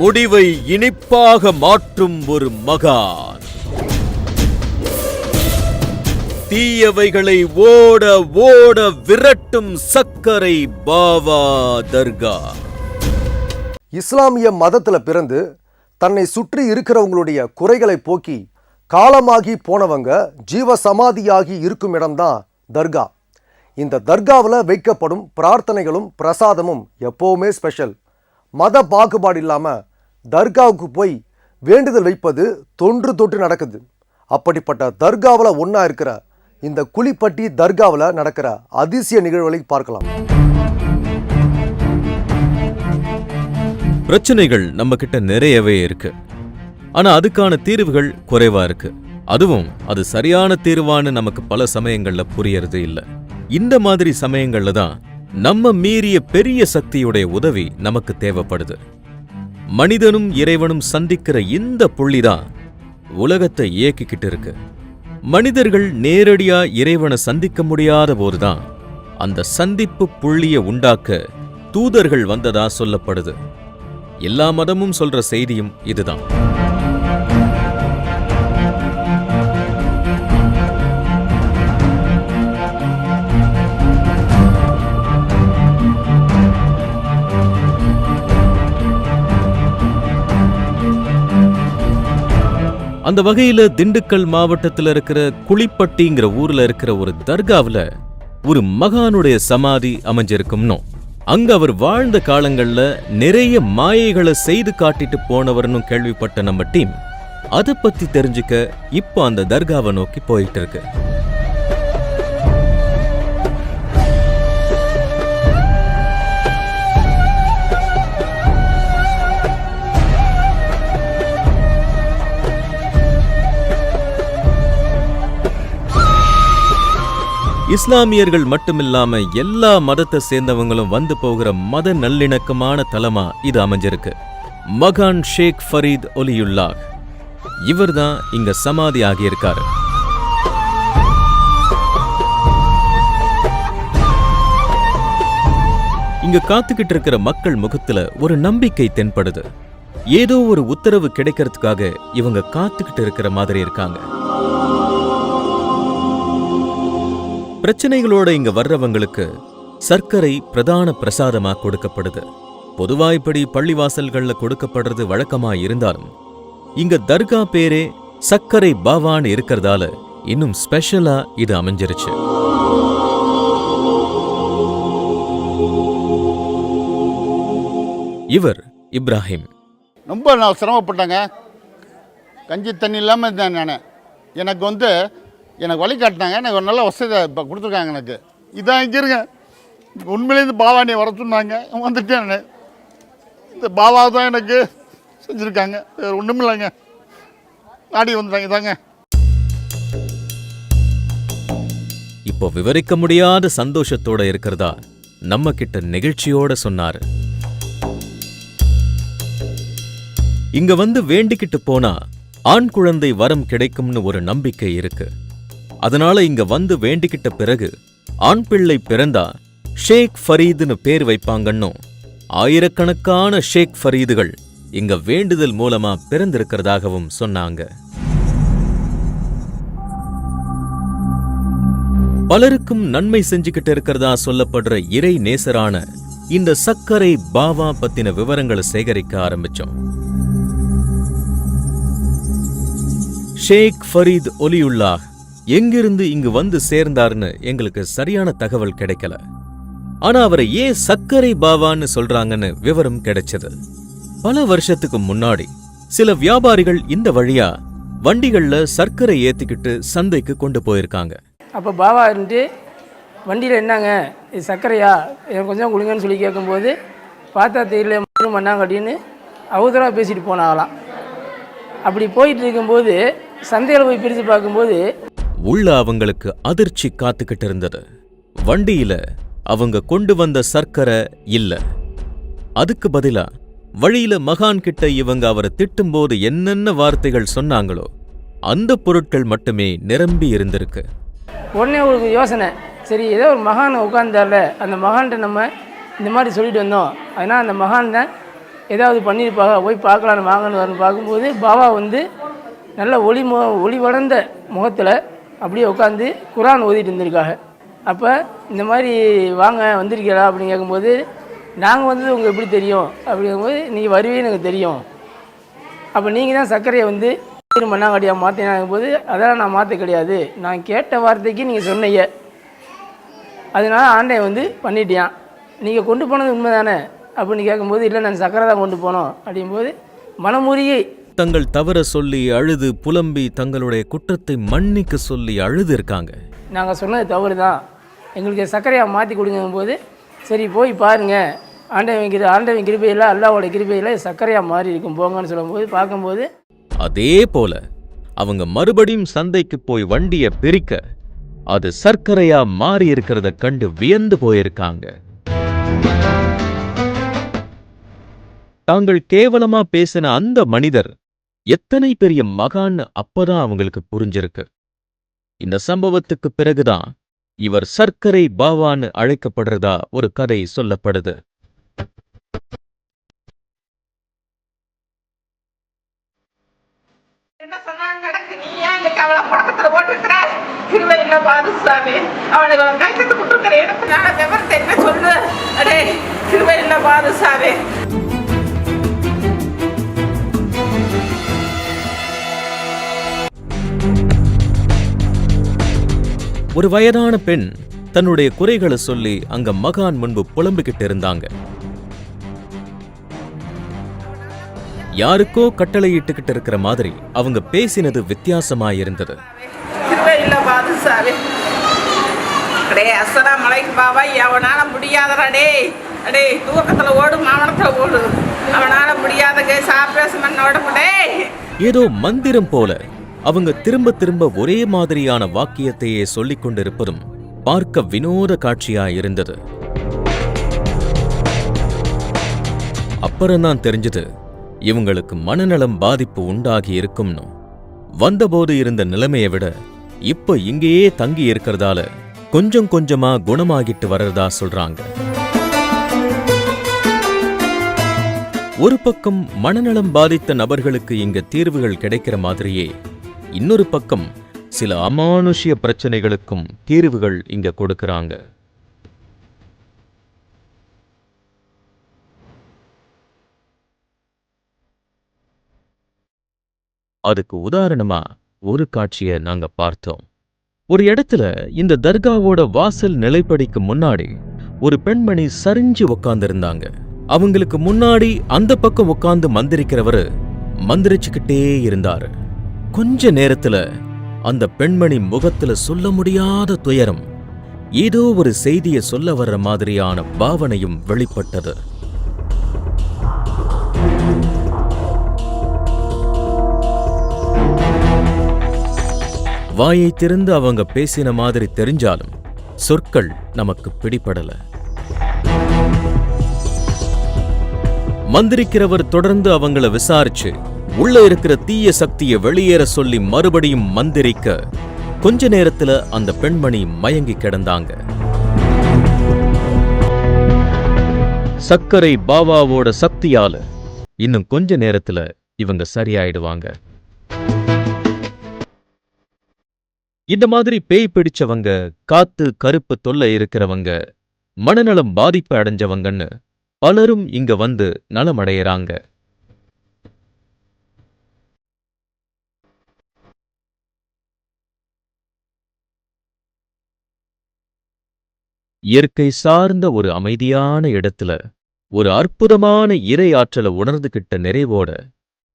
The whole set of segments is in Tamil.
முடிவை இனிப்பாக மாற்றும் ஒரு மகான். தீயவைகளை ஓட ஓட விரட்டும் சக்கரை பாவா தர்கா. இஸ்லாமிய மதத்தில் பிறந்து தன்னை சுற்றி இருக்கிறவங்களுடைய குறைகளை போக்கி காலமாகி போனவங்க ஜீவ சமாதியாகி இருக்கும் இடம்தான் தர்கா. இந்த தர்காவில் வைக்கப்படும் பிரார்த்தனைகளும் பிரசாதமும் எப்போவுமே ஸ்பெஷல் மத பாகுபாடு இல்லாமல் தர்காவுக்கு போய் வேண்டுதல் வைப்பது தொன்று தொட்டு நடக்குது. அப்படிப்பட்ட தர்காவில் ஒன்றா இருக்கிற இந்த குழிப்பட்டி தர்காவில் நடக்கிற அதிசய நிகழ்வுகளை பார்க்கலாம். பிரச்சனைகள் நம்ம கிட்ட நிறையவே இருக்கு. ஆனா அதுக்கான தீர்வுகள் குறைவா இருக்கு. அதுவும் அது சரியான தீர்வான்னு நமக்கு பல சமயங்கள்ல புரியறது இல்ல. இந்த மாதிரி சமயங்கள்ல தான் நம்ம மீறிய பெரிய சக்தியுடைய உதவி நமக்கு தேவைப்படுது. மனிதனும் இறைவனும் சந்திக்கிற இந்த புள்ளிதான் உலகத்தை இயக்கிக்கிட்டு இருக்கு. மனிதர்கள் நேரடியா இறைவனை சந்திக்க முடியாத போதுதான் அந்த சந்திப்பு புள்ளிய உண்டாக்க தூதர்கள் வந்ததா சொல்லப்படுது. எல்லா மதமும் சொல்ற செய்தியும் இதுதான். அந்த வகையில திண்டுக்கல் மாவட்டத்துல இருக்கிற குளிப்பட்டிங்கிற ஊர்ல இருக்கிற ஒரு தர்காவுல ஒரு மகானுடைய சமாதி அமைஞ்சிருக்கும்னோ. அங்க அவர் வாழ்ந்த காலங்கள்ல நிறைய மாயைகளை செய்து காட்டிட்டு போனவர்னு கேள்விப்பட்ட நம்ம டீம் அத பத்தி தெரிஞ்சுக்க இப்போ அந்த தர்காவை நோக்கி போயிட்டு இருக்கு. இஸ்லாமியர்கள் மட்டுமில்லாம எல்லா மதத்தை சேர்ந்தவங்களும் வந்து போகிற மத நல்லிணக்கமான தலமா இது அமைஞ்சிருக்கு. மகான் ஷேக் ஃபரீத் ஒலியுல்லாஹ். இவர்தான் இங்க சமாதி ஆகியிருக்காரு. இங்க காத்துக்கிட்டு இருக்கிற மக்கள் முகத்துல ஒரு நம்பிக்கை தென்படுது. ஏதோ ஒரு உத்தரவு கிடைக்கிறதுக்காக இவங்க காத்துக்கிட்டு இருக்கிற மாதிரி இருக்காங்க. பிரச்சனைகளோட இங்க வர்றவங்களுக்கு சர்க்கரை பிரதான பிரசாதமா கொடுக்கப்படுது. பொதுவா இப்படி பள்ளிவாசல்கள்ல கொடுக்கப்படுறது வழக்கமா இருந்தாலும் இங்க தர்கா பேரே சர்க்கரை பாவான்னு இருக்கிறதால இன்னும் ஸ்பெஷலா இது அமைஞ்சிருச்சு. இவர் இப்ராஹிம். ரொம்ப நான் சிரமப்பட்டேங்க. கஞ்சி தண்ணி இல்லாமல் இருந்தேன் நான். எனக்கு வந்து எனக்கு வழி காட்டினாங்க. எனக்கு ஒரு நல்ல வசதி இப்போ கொடுத்துருக்காங்க எனக்கு. இதான் இங்கே இருங்க. உண்மையிலேருந்து பாவானியை வர சொன்னாங்க. வந்துட்டேன் நான் இந்த பாவா தான் எனக்கு செஞ்சுருக்காங்க. வேறு ஒன்றும் இல்லைங்க. நாடி வந்துட்டாங்க. இதாங்க. இப்போ விவரிக்க முடியாத சந்தோஷத்தோட இருக்கிறதா நம்ம கிட்ட நெகிழ்ச்சியோட சொன்னாரு. இங்க வந்து வேண்டிக்கிட்டு போனா ஆண் குழந்தை வரம் கிடைக்கும்னு ஒரு நம்பிக்கை இருக்கு. அதனால இங்க வந்து வேண்டிக்கிட்ட பிறகு ஆண் பிள்ளை பிறந்தா ஷேக் ஃபரீதுன்னு பேர் வைப்பாங்கன்னும் ஆயிரக்கணக்கான ஷேக் ஃபரீதுகள் இங்க வேண்டுதல் மூலமா பிறந்திருக்கிறதாகவும் சொன்னாங்க. பலருக்கும் நன்மை செஞ்சுக்கிட்டு இருக்கிறதா சொல்லப்படுற இறை நேசரான இந்த சக்கரை பாவா பத்தின விவரங்களை சேகரிக்க ஆரம்பிச்சோம். ஷேக் ஃபரீத் ஒலியுல்லாஹ் எங்கிருந்து இங்கு வந்து சேர்ந்தார்னு எங்களுக்கு சரியான தகவல் கிடைக்கல. ஆனா அவரை ஏன் சக்கரை பாவான்னு சொல்றாங்கன்னு விவரம் கிடைச்சது. பல வருஷத்துக்கு முன்னாடி சில வியாபாரிகள் இந்த வழியா வண்டிகள்ல சர்க்கரை ஏத்திக்கிட்டு சந்தைக்கு கொண்டு போயிருக்காங்க. அப்போ பாபா இருந்துட்டு வண்டியில் என்னங்க? இது சர்க்கரையா? எனக்கு கொஞ்சம் கொடுங்கன்னு சொல்லி கேட்கும்போது பார்த்தா தெரியல மட்டும் பண்ணாங்கட்டின்னு அவதராக பேசிட்டு போனாங்களாம். அப்படி போயிட்டு இருக்கும்போது சந்தையில் போய் பிரித்து பார்க்கும்போது உள்ள அவங்களுக்கு அதிர்ச்சி காத்துக்கிட்டு இருந்தது வண்டியில அவங்க கொண்டு வந்த சர்க்கரை இல்ல. அதுக்கு பதிலா வழியில மகான் கிட்ட இவங்க அவரை திட்டும்போது என்னென்ன வார்த்தைகள் சொன்னாங்களோ அந்த பொருட்கள் மட்டுமே நிரம்பி இருந்திருக்கு. உடனே ஒரு யோசனை. சரி ஏதோ ஒரு மகான் உட்கார்ந்தால அந்த மகான்கிட்ட நம்ம இந்த மாதிரி சொல்லிட்டு வந்தோம். அதனால் அந்த மகான் தான் ஏதாவது பண்ணியிருப்பாங்க போய் பார்க்கலான்னு வாங்கன்னு வரணும் பார்க்கும்போது பாபா வந்து நல்ல ஒளி மு ஒளி வளர்ந்த முகத்தில் அப்படியே உட்காந்து குரான் ஓதிட்டு இருந்திருக்காங்க. அப்போ இந்த மாதிரி வாங்க வந்திருக்கீங்களா? அப்படின்னு கேட்கும்போது நாங்கள் வந்தது உங்களுக்கு எப்படி தெரியும்? அப்படிங்கும்போது நீங்கள் வருவே எனக்கு தெரியும். அப்போ நீங்கள் தான் சர்க்கரையை வந்து மண்ணாங்கடியாக மாற்றினாங்க போது அதெல்லாம் நான் மாற்ற கிடையாது. நான் கேட்ட வார்த்தைக்கு நீங்கள் சொன்னீங்க. அதனால் ஆண்டை வந்து பண்ணிட்டியான் நீங்கள் கொண்டு போனது உண்மை தானே அப்படின்னு கேட்கும்போது இல்லை நான் சக்கரை தான் கொண்டு போனோம். அப்படிங்கும்போது மனமுறியை தங்கள் தவற சொல்லி அழுது புலம்பி தங்களுடைய குற்றத்தை மன்னிக்க சொல்லி அழுது இருக்காங்க நாங்கள் சொன்னது தவறு தான் எங்களுக்கு சர்க்கரையாக மாற்றி கொடுங்கும்போது சரி போய் பாருங்கள் ஆண்டவன் கிரு ஆண்டவன் கிருபையில் அல்லாவோட கிருபையில் சர்க்கரையாக மாறி இருக்கும். போங்கன்னு சொல்லும்போது பார்க்கும்போது அதே போல அவங்க மறுபடியும் சந்தைக்கு போய் வண்டிய பிரிக்க அது சர்க்கரையா மாறி இருக்கிறத கண்டு வியந்து போயிருக்காங்க. தாங்கள் கேவலமா பேசின அந்த மனிதர் எத்தனை பெரிய மகான்னு அப்பதான் அவங்களுக்கு புரிஞ்சிருக்கு? இந்த சம்பவத்துக்கு பிறகுதான் இவர் சர்க்கரை பாவான்னு அழைக்கப்படுறதா ஒரு கதை சொல்லப்படுது. என்ன ஒரு வயதான பெண் தன்னுடைய குறைகளை சொல்லி அங்க மகான் முன்பு புலம்பிக்கிட்டு இருந்தாங்க. யாருக்கோ கட்டளையிட்டுக்கிட்டு இருக்கிற மாதிரி அவங்க பேசினது வித்தியாசமா இருந்தது பாபா அவனால முடியாதடா டேய் அடே தூக்கத்துல ஓடு மாவனத்துல ஓடு. அவனால முடியாதங்க சாப்பிட மண்ணோட டேய் ஏதோ மந்திரம் போல அவங்க திரும்ப திரும்ப ஒரே மாதிரியான வாக்கியத்தையே சொல்லிக் கொண்டிருப்பதும் பார்க்க வினோத காட்சியா இருந்தது. அப்புறம்தான் தெரிஞ்சது இவங்களுக்கு மனநலம் பாதிப்பு உண்டாகி இருக்கும்னு. வந்தபோது இருந்த நிலைமையை விட இப்ப இங்கேயே தங்கி இருக்கிறதால கொஞ்சம் கொஞ்சமா குணமாகிட்டு வர்றதா சொல்றாங்க. ஒரு பக்கம் மனநலம் பாதித்த நபர்களுக்கு இங்க தீர்வுகள் கிடைக்கிற மாதிரியே இன்னொரு பக்கம் சில அமானுஷ்ய பிரச்சனைகளுக்கும் தீர்வுகள் இங்க கொடுக்கறாங்க. அதுக்கு உதாரணமா ஒரு காட்சியை நாங்க பார்த்தோம். ஒரு இடத்துல இந்த தர்காவோட வாசல் நிலைப்படிக்கு முன்னாடி ஒரு பெண்மணி சரிஞ்சு உக்காந்துருந்தாங்க. அவங்களுக்கு முன்னாடி அந்த பக்கம் உட்கார்ந்து மந்திரிக்கிறவர் மந்திரிச்சுக்கிட்டே இருந்தாரு. கொஞ்ச நேரத்துல அந்த பெண்மணி முகத்துல சொல்ல முடியாத துயரம் ஏதோ ஒரு செய்தியை சொல்ல வர்ற மாதிரியான பாவனையும் வெளிப்பட்டது. வாயை திறந்து அவங்க பேசின மாதிரி தெரிஞ்சாலும் சொற்கள் நமக்கு பிடிபடல. மந்திரிக்கிறவர் தொடர்ந்து அவங்கள விசாரிச்சு உள்ள இருக்கிற தீய சக்தியை வெளியேற சொல்லி மறுபடியும் மந்திரிக்க கொஞ்ச நேரத்துல அந்த பெண்மணி மயங்கி கிடந்தாங்க. சர்க்கரை பாபாவோட சக்தியால இன்னும் கொஞ்ச நேரத்துல இவங்க சரியாயிடுவாங்க. இந்த மாதிரி பேய் பிடிச்சவங்க காத்து கருப்பு தொல்லை இருக்கிறவங்க மனநலம் பாதிப்பு அடைஞ்சவங்கன்னு பலரும் இங்க வந்து நலமடையறாங்க. இயற்கை சார்ந்த ஒரு அமைதியான இடத்துல ஒரு அற்புதமான இறை ஆற்றலை உணர்ந்துகிட்ட நிறைவோட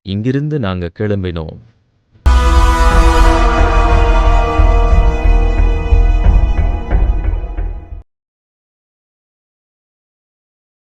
இங்கிருந்து நாங்க கிளம்பினோம்.